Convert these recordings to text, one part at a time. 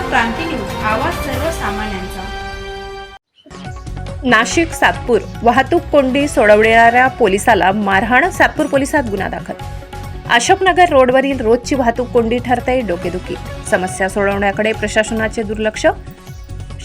क्रांती news आवाज सर्वसामान्यांचा. नाशिक सातपूर. वाहतूक कोंडी सोडवणाऱ्या पोलिसाला मारहाण सातपूर पोलिसात गुन्हा दाखल. अशोकनगर रोडवरील रोजची वाहतूक कोंडी ठरते डोकेदुखी. समस्या सोडवण्याकडे प्रशासनाचे दुर्लक्ष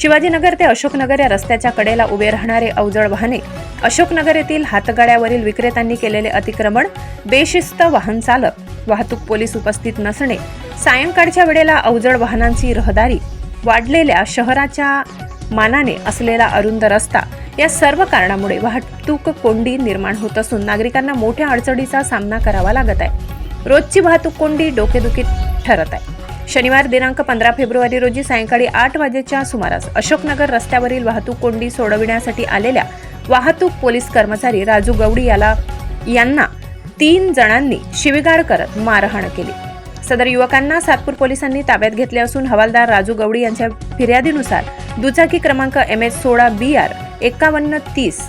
शिवाजीनगर ते अशोकनगर या रस्त्याच्या कडेला उभे राहणारे अवजड वाहने अशोकनगर येथील हातगाड्यावरील विक्रेत्यांनी केलेले अतिक्रमण बेशिस्त वाहन चालक वाहतूक पोलीस उपस्थित नसणे सायंकाळच्या वेळेला अवजड वाहनांची रहदारी वाढलेल्या शहराच्या मानाने असलेला अरुंद रस्ता या सर्व कारणामुळे वाहतूक कोंडी निर्माण होत असून नागरिकांना मोठ्या अडचणीचा सामना करावा लागत आहे. रोजची वाहतूक कोंडी डोकेदुखी ठरत आहे. शनिवार दिनांक पंधरा फेब्रुवारी रोजी सायंकाळी आठ वाजेच्या सुमारास अशोकनगर रस्त्यावरील वाहतूक कोंडी सोडविण्यासाठी आलेल्या वाहतूक पोलीस कर्मचारी राजू गवडी याला यांना तीन जणांनी शिवीगाळ करत मारहाण केली. सदर युवकांना सातपूर पोलिसांनी ताब्यात घेतले असून हवालदार राजू गवडी यांच्या फिर्यादीनुसार दुचाकी क्रमांक एम एच सोळा बी आर एकावन्न तीस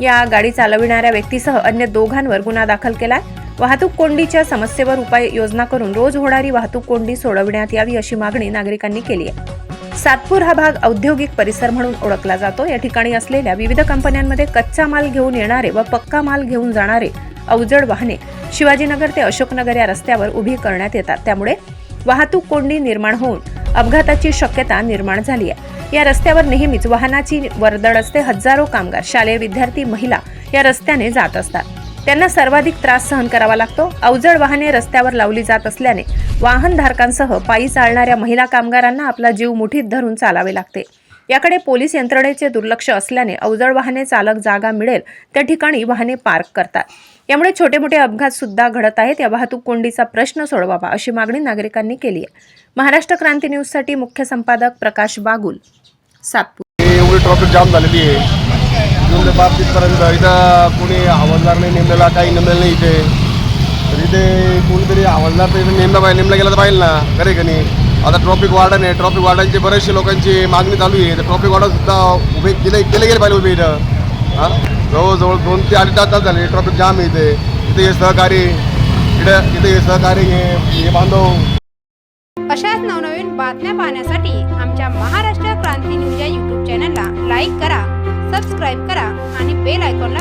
या गाडी चालविणाऱ्या व्यक्तीसह अन्य दोघांवर गुन्हा दाखल केलाय. वाहतूक कोंडीच्या समस्येवर उपाययोजना करून रोज होणारी वाहतूक कोंडी सोडविण्यात यावी अशी मागणी नागरिकांनी केली आहे. सातपूर हा भाग औद्योगिक परिसर म्हणून ओळखला जातो. या ठिकाणी असलेल्या विविध कंपन्यांमध्ये कच्चा माल घेऊन येणारे व पक्का माल घेऊन जाणारे अवजड वाहने शिवाजीनगर ते अशोकनगर या रस्त्यावर उभी करण्यात येतात. त्यामुळे वाहतूक कोंडी निर्माण होऊन अपघाताची शक्यता निर्माण झाली आहे. या रस्त्यावर नेहमीच वाहनाची वर्दळ असते. हजारो कामगार शालेय विद्यार्थी महिला या रस्त्याने जात असतात. त्यांना सर्वाधिक त्रास सहन करावा लागतो. अवजड वाहने रस्त्यावर लावली जात असल्याने वाहनधारकांसह पायी चालणाऱ्या महिला कामगारांना आपला जीव मुठीत धरून चालावे लागते. याकडे पोलीस यंत्रणेचे दुर्लक्ष असल्याने अवजड वाहने चालक जागा मिळेल. त्या ठिकाणी वाहने पार्क करतात. यामुळे छोटे मोठे अपघात सुद्धा घडत आहेत. या वाहतूक कोंडीचा प्रश्न सोडवावा अशी मागणी नागरिकांनी केली आहे. महाराष्ट्र क्रांती न्यूजसाठी मुख्य संपादक प्रकाश बागुल सातपूर. एवढी ट्रॉफिक जाम झालेली आहे. नेमले इथं कोणी हवालदार नाही नेमलेला काही नेमलेलं नाही इथे. तर इथे कोणीतरी हवालदार तर इथे नेमला पाहिजे नेमला गेला तर पाहिजे ना खरे का नाही? आता ट्रॉफिक वार्डन आहे ट्रॉफिक वार्डनची बरेचशे लोकांची मागणी चालू आहे. तर ट्रॉफिक वार्डन सुद्धा उभे केले केले गेले पाहिजे उभे इथं. हां? जवळजवळ दोन ते अडीच तास झाले ट्रॉफिक जाम आहे इथे. इथे हे सहकारी इकडे इथे हे सहकारी हे हे बांधव. अशाच नवनवीन बातम्या पाहण्यासाठी आमच्या महाराष्ट्र क्रांती न्यूज या यूट्यूब चॅनलला लाईक करा. सबस्क्राईब करा आणि बेल आयकॉनला